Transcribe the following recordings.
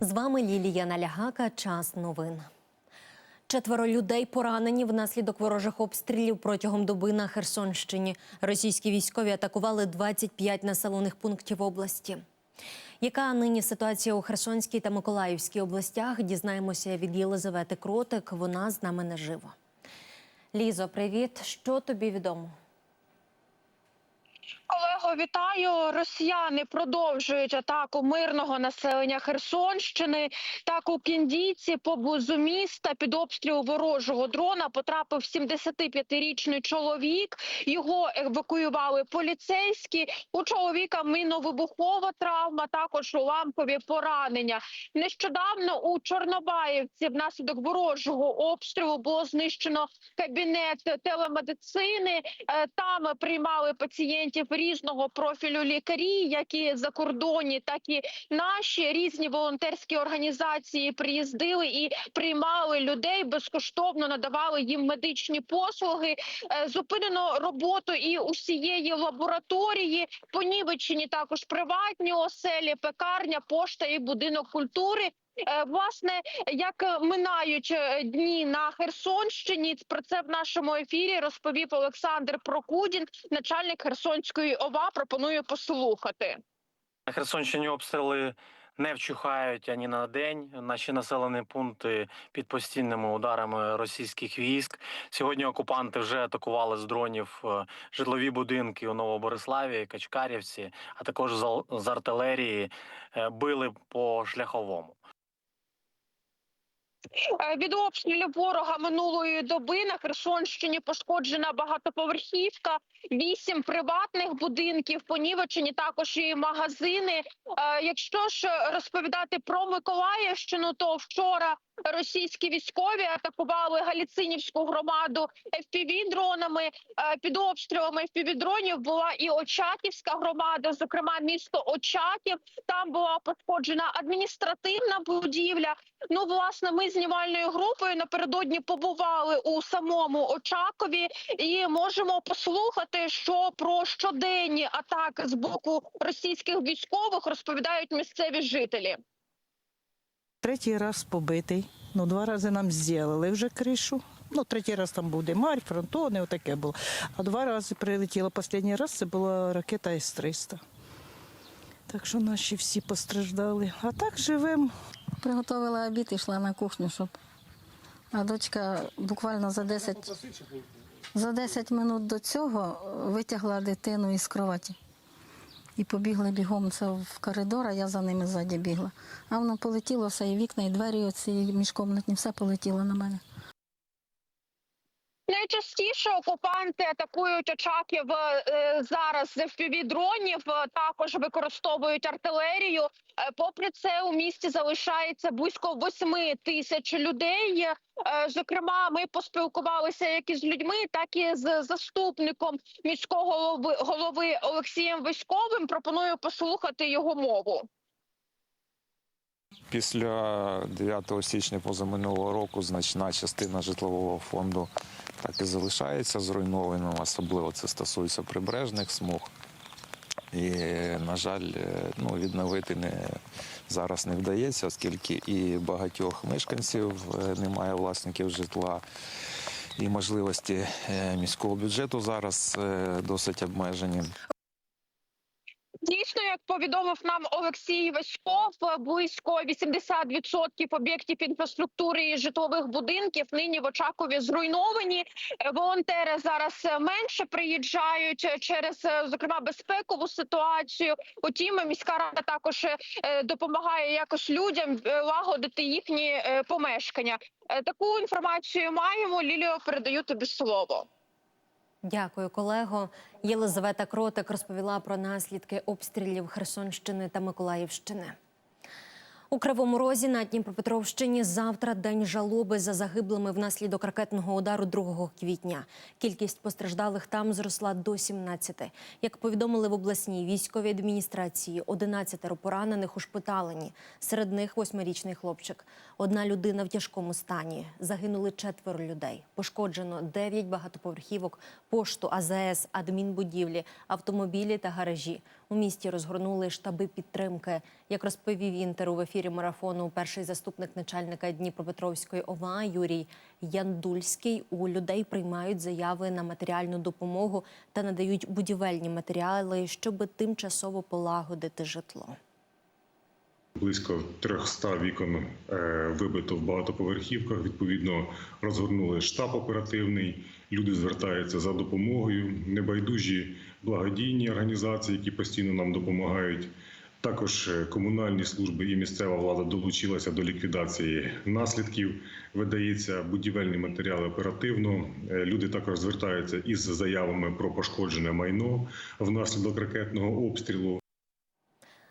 З вами Лілія Налягака. Час новин. Четверо людей поранені внаслідок ворожих обстрілів протягом доби на Херсонщині. Російські військові атакували 25 населених пунктів області. Яка нині ситуація у Херсонській та Миколаївській областях? Дізнаємося від Єлизавети Кротик. Вона з нами наживо. Лізо, привіт. Що тобі відомо? Колего, вітаю. Росіяни продовжують атаку мирного населення Херсонщини. Так у Кіндійці поблизу міста під обстріл ворожого дрона потрапив 75-річний чоловік. Його евакуювали поліцейські. У чоловіка міновибухова травма, також уламкові поранення. Нещодавно у Чорнобаївці внаслідок ворожого обстрілу було знищено кабінет телемедицини. Е, Там приймали пацієнтів різного профілю лікарі, як і закордонні, так і наші різні волонтерські організації приїздили і приймали людей безкоштовно, надавали їм медичні послуги. Е, Зупинено роботу і усієї лабораторії. Понівечені також приватні оселі, пекарня, пошта і будинок культури. Е, Власне, як минають е, дні на Херсонщині, про це в нашому ефірі розповів Олександр Прокудін, начальник Херсонської ОВА. Пропоную послухати. На Херсонщині обстріли не вчухають ані на день. Наші населені пункти під постійними ударами російських військ. Сьогодні окупанти вже атакували з дронів е, житлові будинки у Новобориславі, Качкарівці, а також з артилерії е, били по шляховому. Е, Від обстрілів ворога минулої доби на Херсонщині пошкоджена багатоповерхівка, вісім приватних будинків, понівечені також і магазини. Е, Якщо ж розповідати про Миколаївщину, то вчора російські військові атакували Галіцинівську громаду fpv дронами. Е, Під обстрілами fpv дронів була і Очаківська громада, зокрема місто Очаків. Там була пошкоджена адміністративна будівля. Ну, власне, ми знімальною групою напередодні побували у самому Очакові і можемо послухати, що про щоденні атаки з боку російських військових розповідають місцеві жителі. Третій раз побитий. Ну, два рази нам зробили вже кришу. Ну, третій раз там був Демарь, фронтони, отаке було. А два рази прилетіло. Останній раз це була ракета С-300. Так що наші всі постраждали. А так живемо. Приготувала обід і йшла на кухню, щоб. А дочка буквально за 10, за 10 минут до цього витягла дитину із кроваті. І побігли бігом це в коридор, а я за ними ззаді бігла. А воно полетіло все, і вікна, і двері оці міжкомнатні, все полетіло на мене. Найчастіше окупанти атакують Очаків е, зараз з FPV-дронів, е, також використовують артилерію. Е, Попри це, у місті залишається близько восьми тисяч людей. Зокрема, ми поспілкувалися як із людьми, так і з заступником міського голови, голови Олексієм Васьковим. Пропоную послухати його мову. Після 9 січня позаминулого року значна частина житлового фонду так і залишається зруйнованим, особливо це стосується прибережних смуг. І, на жаль, е, ну, відновити не, зараз не вдається, оскільки і багатьох мешканців е, немає власників житла, і можливості е, міського бюджету зараз досить обмежені. Дійсно, як повідомив нам Олексій Васьков, близько 80% об'єктів інфраструктури і житлових будинків нині в Очакові зруйновані. Е, Волонтери зараз е, менше приїжджають е, через зокрема безпекову ситуацію. Утім, міська рада також допомагає якось людям лагодити їхні помешкання. Таку інформацію маємо. Ліліо, передаю тобі слово. Дякую, колего. Єлизавета Кротик розповіла про наслідки обстрілів Херсонщини та Миколаївщини. У Кривому Розі на Дніпропетровщині завтра день жалоби за загиблими внаслідок ракетного удару 2 квітня. Кількість постраждалих там зросла до 17. Як повідомили в обласній військовій адміністрації, 11 поранених ушпиталені. Серед них восьмирічний хлопчик. Одна людина в тяжкому стані. Загинули четверо людей. Пошкоджено 9 багатоповерхівок, пошту, АЗС, адмінбудівлі, автомобілі та гаражі. У місті розгорнули штаби підтримки. Як розповів інтер у ефірі ефірі марафону перший заступник начальника Дніпропетровської ОВА Юрій Яндульський. У людей приймають заяви на матеріальну допомогу та надають будівельні матеріали, щоб тимчасово полагодити житло. Близько 300 вікон е, вибито в багатоповерхівках. Відповідно, розгорнули штаб оперативний. Люди звертаються за допомогою. Небайдужі благодійні організації, які постійно нам допомагають. Також е, комунальні служби і місцева влада долучилася до ліквідації наслідків. Видається будівельні матеріали оперативно. Е, Люди також звертаються із заявами про пошкоджене майно внаслідок ракетного обстрілу.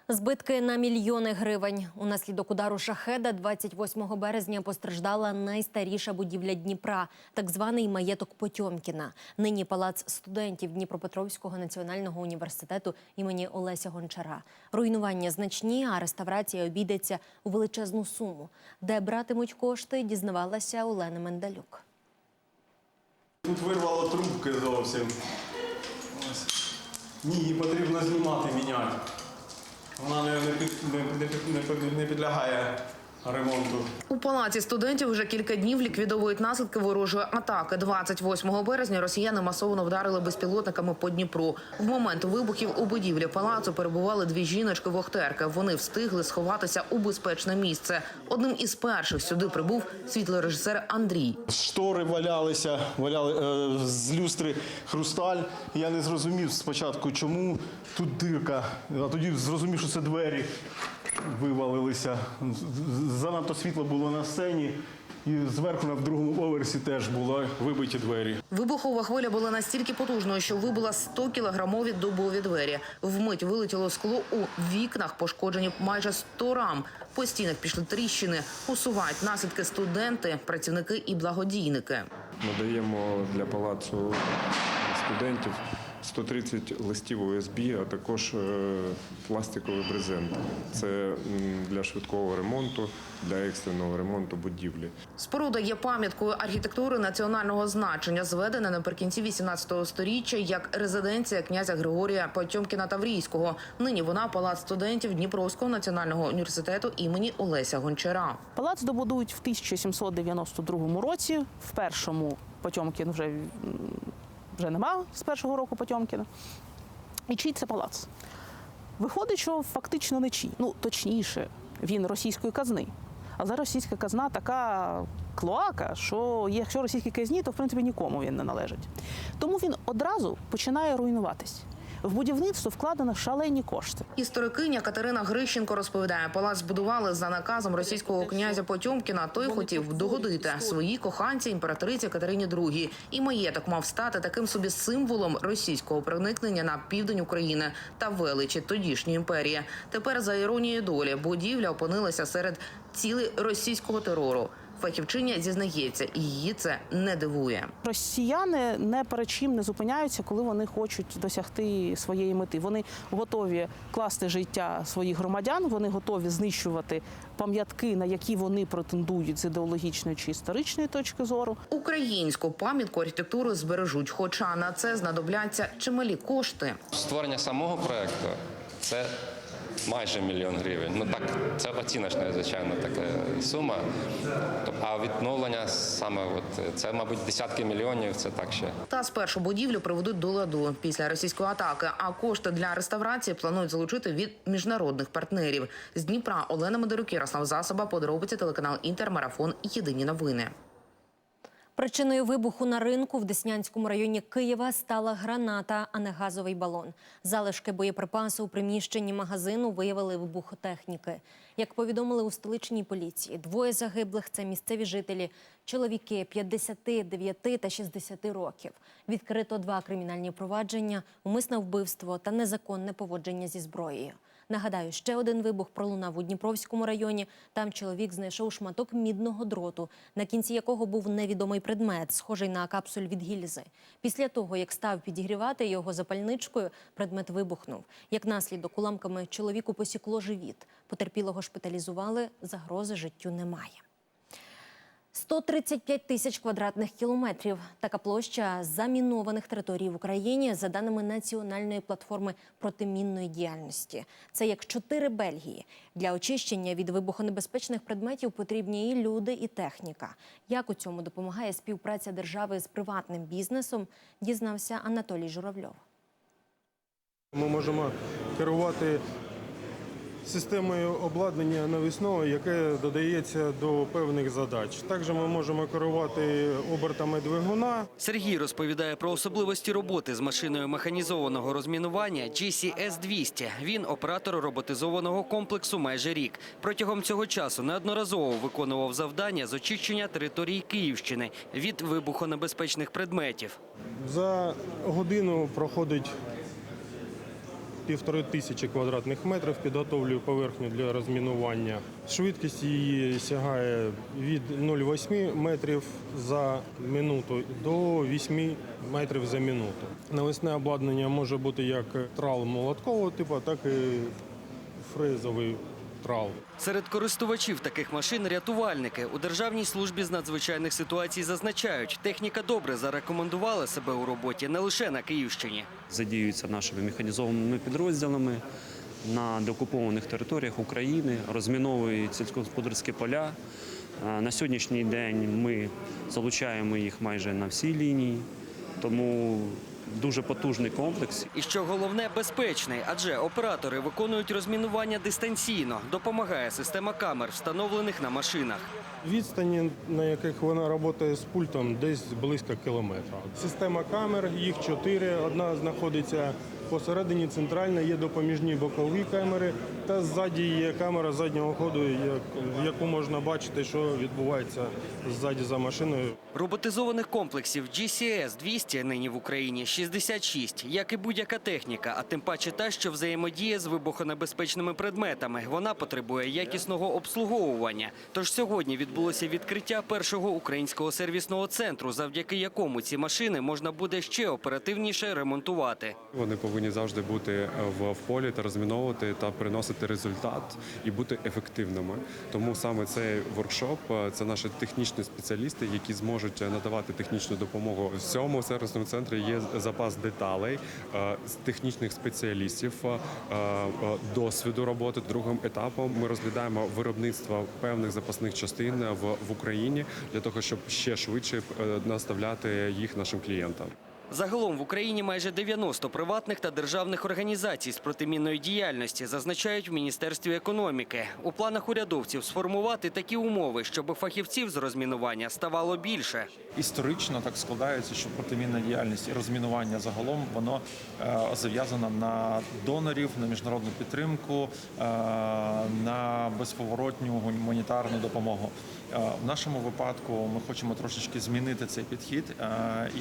Збитки на мільйони гривень. Унаслідок удару шахеда 28 березня постраждала найстаріша будівля Дніпра, так званий маєток Потьомкіна. Нині палац студентів Дніпропетровського національного університету імені Олеся Гончара. Руйнування значні, а реставрація обійдеться у величезну суму. Де братимуть кошти, дізнавалася Олена Мендалюк. Тут вирвало трубки зовсім. Ні, її потрібно знімати, міняти. Вона не, не, під, не, не, не підлягає ремонту. У палаці студентів вже кілька днів ліквідовують наслідки ворожої атаки. 28 березня росіяни масово вдарили безпілотниками по Дніпру. В момент вибухів у будівлі палацу перебували дві жіночки-вохтерки. Вони встигли сховатися у безпечне місце. Одним із перших сюди прибув світлорежисер Андрій. Штори валялися, валяли е, з люстри хрусталь. Я не зрозумів спочатку, чому тут дирка, а тоді зрозумів, що це двері вивалилися. Занадто світло було на сцені. І зверху на другому поверсі теж були вибиті двері. Вибухова хвиля була настільки потужною, що вибила 100 кілограмові дубові двері. Вмить вилетіло скло у вікнах, пошкоджені майже 100 рам. По стінах пішли тріщини. Усувають наслідки студенти, працівники і благодійники. Надаємо для палацу студентів 130 листів ОСБ, а також е, пластиковий брезент. Це для швидкого ремонту, для екстреного ремонту будівлі. Споруда є пам'яткою архітектури національного значення, зведена наприкінці 18 століття як резиденція князя Григорія Потьомкіна Таврійського. Нині вона палац студентів Дніпровського національного університету імені Олеся Гончара. Палац добудують в 1792 році. В першому Потьомкін вже, вже нема з першого року Потьомкіна. І чий це палац? Виходить, що фактично не чий. Ну, точніше, він російської казни. А зараз російська казна така клоака, що якщо російські казні, то в принципі нікому він не належить. Тому він одразу починає руйнуватись. В будівництво вкладено шалені кошти. Історикиня Катерина Грищенко розповідає, палац збудували за наказом російського князя Потьомкіна. Той хотів догодити своїй коханці імператриці Катерині II. І маєток мав стати таким собі символом російського проникнення на південь України та величі тодішньої імперії. Тепер за іронією долі будівля опинилася серед цілей російського терору. Фахівчиня зізнається, і її це не дивує. Росіяни не перед чим не зупиняються, коли вони хочуть досягти своєї мети. Вони готові класти життя своїх громадян, вони готові знищувати пам'ятки, на які вони претендують з ідеологічної чи історичної точки зору. Українську пам'ятку архітектури збережуть, хоча на це знадобляться чималі кошти. Створення самого проекту це майже мільйон гривень. Ну так, це оціночна, звичайно, така сума. А відновлення саме от це, мабуть, десятки мільйонів. Це так ще. Та спершу будівлю приведуть до ладу після російської атаки. А кошти для реставрації планують залучити від міжнародних партнерів. З Дніпра Олена Медорук, Ярослав Засоба, подробиці телеканал Інтермарафон. Єдині новини. Причиною вибуху на ринку в Деснянському районі Києва стала граната, а не газовий балон. Залишки боєприпасу у приміщенні магазину виявили вибухотехніки. Як повідомили у столичній поліції, двоє загиблих це місцеві жителі, чоловіки 59 та 60 років. Відкрито два кримінальні провадження, умисне вбивство та незаконне поводження зі зброєю. Нагадаю, ще один вибух пролунав у Дніпровському районі. Там чоловік знайшов шматок мідного дроту, на кінці якого був невідомий предмет, схожий на капсуль від гільзи. Після того, як став підігрівати його запальничкою, предмет вибухнув. Як наслідок уламками чоловіку посікло живіт. Потерпілого шпиталізували, загрози життю немає. 135 тисяч квадратних кілометрів. Така площа замінованих територій в Україні за даними Національної платформи протимінної діяльності. Це як чотири Бельгії. Для очищення від вибухонебезпечних предметів потрібні і люди, і техніка. Як у цьому допомагає співпраця держави з приватним бізнесом, дізнався Анатолій Журавльов. Ми можемо керувати системою обладнання навісного, яке додається до певних задач. Також ми можемо керувати обертами двигуна. Сергій розповідає про особливості роботи з машиною механізованого розмінування GCS-200. Він оператор роботизованого комплексу майже рік. Протягом цього часу неодноразово виконував завдання з очищення території Київщини від вибухонебезпечних предметів. За годину проходить півтори тисячі квадратних метрів, підготовлюю поверхню для розмінування. Швидкість її сягає від 0,8 метрів за минуту до 8 метрів за минуту. Навесне обладнання може бути як трал молоткового типу, так і фрезовий трал. Серед користувачів таких машин рятувальники у Державній службі з надзвичайних ситуацій зазначають, техніка добре зарекомендувала себе у роботі не лише на Київщині. задіюються нашими механізованими підрозділами на деокупованих територіях України, розміновують сільськогосподарські поля. Е, На сьогоднішній день ми залучаємо їх майже на всій лінії, тому дуже потужний комплекс. І що головне, безпечний, адже оператори виконують розмінування дистанційно. Допомагає система камер, встановлених на машинах. Відстані, на яких вона працює з пультом, десь близько кілометра. Система камер, їх чотири. Одна знаходиться посередині, центральна, є допоміжні бокові камери, та ззаді є камера заднього ходу, в яку можна бачити, що відбувається ззаді за машиною. Роботизованих комплексів GCS-200 нині в Україні 66, як і будь-яка техніка, а тим паче та, що взаємодіє з вибухонебезпечними предметами. Вона потребує якісного обслуговування. Тож сьогодні відбулося відкриття першого українського сервісного центру, завдяки якому ці машини можна буде ще оперативніше ремонтувати. Вони повинні завжди бути в, в полі та розміновувати та приносити результат і бути ефективними. Тому саме цей воркшоп е, це наші технічні спеціалісти, які зможуть е, надавати технічну допомогу. В цьому сервісному центрі є запас деталей е, технічних спеціалістів, е, е, досвіду роботи. Другим етапом ми розглядаємо виробництво певних запасних частин в, Україні для того, щоб ще швидше е, наставляти їх нашим клієнтам. Загалом в Україні майже 90 приватних та державних організацій з протимінної діяльності зазначають в Міністерстві економіки. У планах урядовців сформувати такі умови, щоб фахівців з розмінування ставало більше. Історично так складається, що протимінна діяльність і розмінування загалом воно е, зав'язано на донорів, на міжнародну підтримку, е, на безповоротню гуманітарну допомогу. Е, в нашому випадку ми хочемо трошечки змінити цей підхід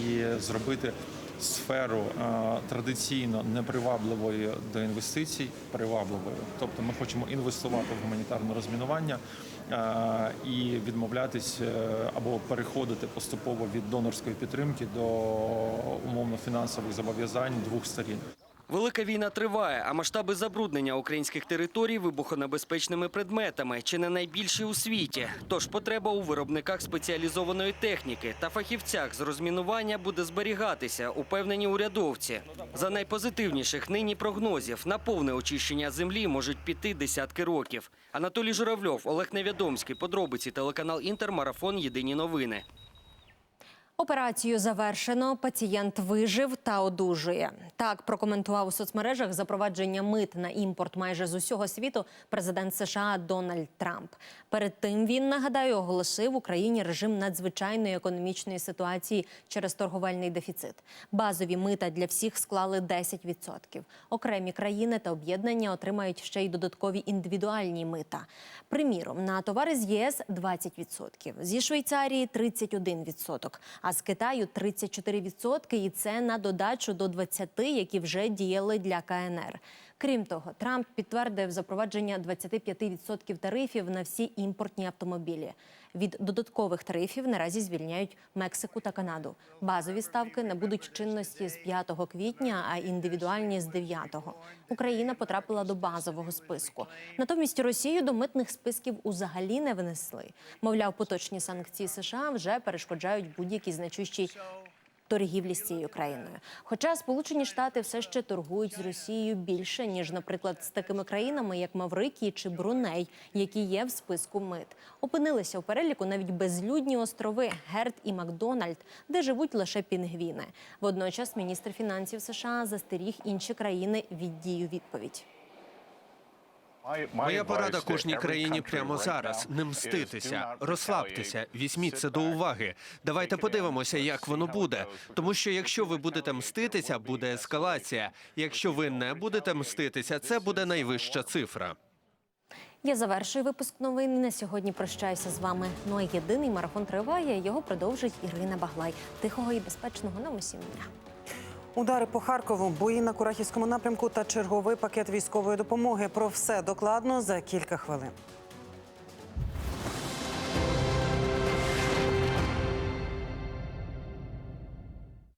і зробити сферу е, традиційно непривабливої до інвестицій привабливою. Тобто ми хочемо інвестувати в гуманітарне розмінування е, і відмовлятись е, або переходити поступово від донорської підтримки до умовно фінансових зобов'язань двох сторін. Велика війна триває, а масштаби забруднення українських територій вибухонебезпечними предметами чи не найбільші у світі. Тож потреба у виробниках спеціалізованої техніки та фахівцях з розмінування буде зберігатися, упевнені урядовці. За найпозитивніших нині прогнозів на повне очищення землі можуть піти десятки років. Анатолій Журавльов, Олег Невідомський. Подробиці телеканал Інтер. Марафон. Єдині новини. Операцію завершено. Пацієнт вижив та одужує. Так прокоментував у соцмережах запровадження мит на імпорт майже з усього світу президент США Дональд Трамп. Перед тим він нагадаю оголосив Україні режим надзвичайної економічної ситуації через торговельний дефіцит. Базові мита для всіх склали 10%. Окремі країни та об'єднання отримають ще й додаткові індивідуальні мита. Приміром, на товари з ЄС 20%, зі Швейцарії 31%, а з Китаю 34%, і це на додачу до 20%, які вже діяли для КНР. Крім того, Трамп підтвердив запровадження 25% тарифів на всі імпортні автомобілі. Від додаткових тарифів наразі звільняють Мексику та Канаду. Базові ставки набудуть чинності з 5 квітня, а індивідуальні з 9. Україна потрапила до базового списку. Натомість Росію до митних списків узагалі не внесли. Мовляв, поточні санкції США вже перешкоджають будь-якій значущій торгівлі з цією країною. Хоча Сполучені Штати все ще торгують з Росією більше ніж, наприклад, з такими країнами, як Маврикій чи Бруней, які є в списку мит. Опинилися у переліку навіть безлюдні острови Герд і Макдональд, де живуть лише пінгвіни. Водночас міністр фінансів США застеріг інші країни від дію відповідь. Моя порада кожній країні прямо зараз не мститися, розслабтеся, візьміть це до уваги. Давайте подивимося, як воно буде. Тому що якщо ви будете мститися, буде ескалація. Якщо ви не будете мститися, це буде найвища цифра. Я завершую випуск новин. На сьогодні прощаюся з вами. Ну а єдиний марафон триває. Його продовжить Ірина Баглай. Тихого і безпечного нам усім дня. Удари по Харкову, бої на Курахівському напрямку та черговий пакет військової допомоги. Про все докладно за кілька хвилин.